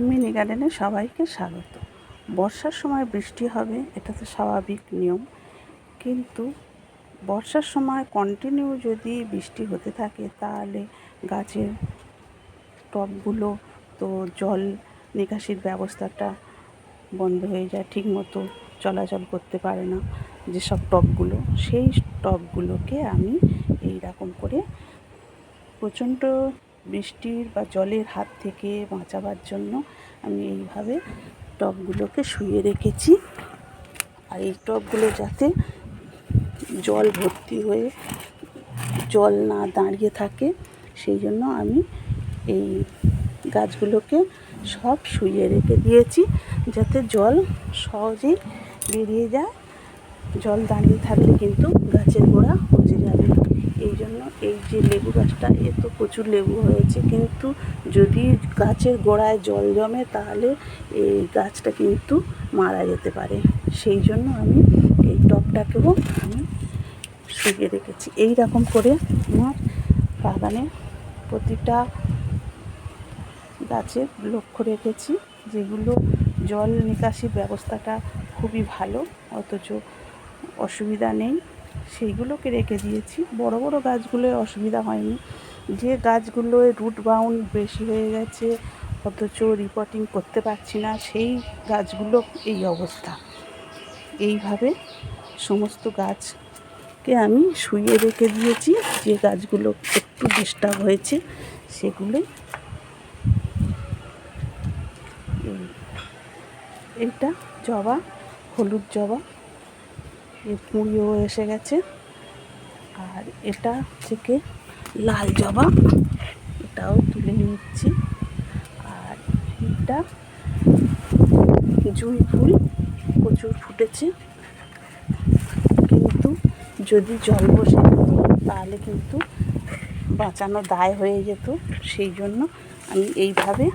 Mini গার্ডেনে সবাইকে স্বাগত। বর্ষার সময় বৃষ্টি হবে, এটা তো স্বাভাবিক নিয়ম। কিন্তু বর্ষার সময় কন্টিনিউ যদি বৃষ্টি হতে থাকে, তাহলে গাছের টবগুলো তো জল নিকাশির ব্যবস্থাটা বন্ধ হয়ে যায়, ঠিকমতো চলাচল করতে পারে না যেসব টবগুলো। সেই টবগুলোকে আমি এই রকম করে প্রচণ্ড বৃষ্টির বা জলের হাত থেকে বাঁচাবার জন্য আমি এইভাবে টবগুলোকে শুয়ে রেখেছি। আর এই টবগুলো যাতে জল ভর্তি হয়ে জল না দাঁড়িয়ে থাকে, সেই জন্য আমি এই গাছগুলোকে সব শুইয়ে রেখে দিয়েছি যাতে জল সহজেই বেরিয়ে যায়। জল দাঁড়িয়ে থাকলে কিন্তু গাছের গোড়া পচে যাবে। এই জন্য এই যে লেবু গাছটা, এ তো প্রচুর লেবু হয়েছে। কিন্তু যদি গাছের গোড়ায় জল জমে, তাহলে এই গাছটা কিন্তু মারা যেতে পারে। সেই জন্য আমি এই টবটাকেও আমি শুকিয়ে রেখেছি। এই রকম করে আমার বাগানে প্রতিটা গাছের লক্ষ্য রেখেছি, যেগুলো জল নিকাশি ব্যবস্থাটা খুবই ভালো, অথচ অসুবিধা নেই। সেইগুলোকে রেখে দিয়েছি। বড় বড় গাছগুলোয় অসুবিধা হয়নি। যে গাছগুলোয় রুট বাউন্ড বেশি হয়ে গেছে, অথচ রিপোর্টিং করতে পারছি না, সেই গাছগুলো এই অবস্থা। এইভাবে সমস্ত গাছকে আমি শুয়ে রেখে দিয়েছি। যে গাছগুলো একটু ডিস্টার্ব হয়েছে সেগুলোই এই। এইটা জবা, হলুদ জবা। এর কুঁড়িও এসে গেছে। আর এটা থেকে লাল জবা, এটাও তুলে নিচ্ছি। আর এটা জুঁই ফুল, প্রচুর ফুটেছে। কিন্তু যদি জল বসে তাহলে কিন্তু বাঁচানো দায় হয়ে যেত। সেই জন্য আমি এইভাবে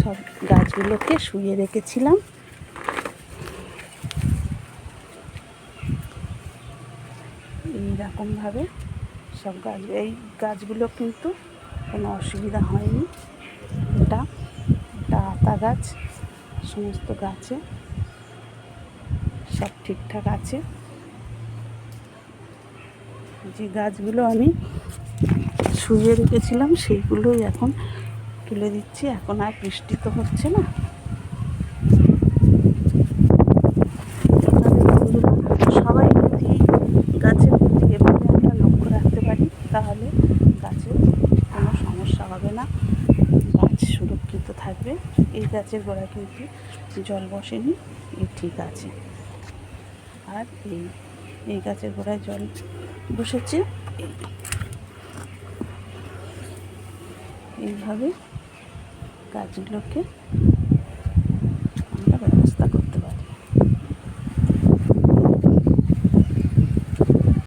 সব গাছগুলোকে শুয়ে রেখেছিলাম। এই রকমভাবে সব গাছ, এই গাছগুলো কিন্তু কোনো অসুবিধা হয়নি। এটা এটা আতা গাছ, সমস্ত গাছে সব ঠিকঠাক আছে। যে গাছগুলো আমি শুয়ে রেখেছিলাম, সেইগুলোই এখন তুলে দিচ্ছি। এখন আর বৃষ্টি তো হচ্ছে না আপনাদের বন্ধুরা সবাই যদি গাছের প্রতি এভাবে আমরা লক্ষ্য রাখতে পারি তাহলে গাছের কোনো সমস্যা হবে না গাছ সুরক্ষিত থাকবে। এই গাছের গোড়া কিন্তু জল বসেনি এই ঠিক আছে। আর এই এই গাছের গোড়ায় জল বসেছে। এই এইভাবে গাছগুলোকে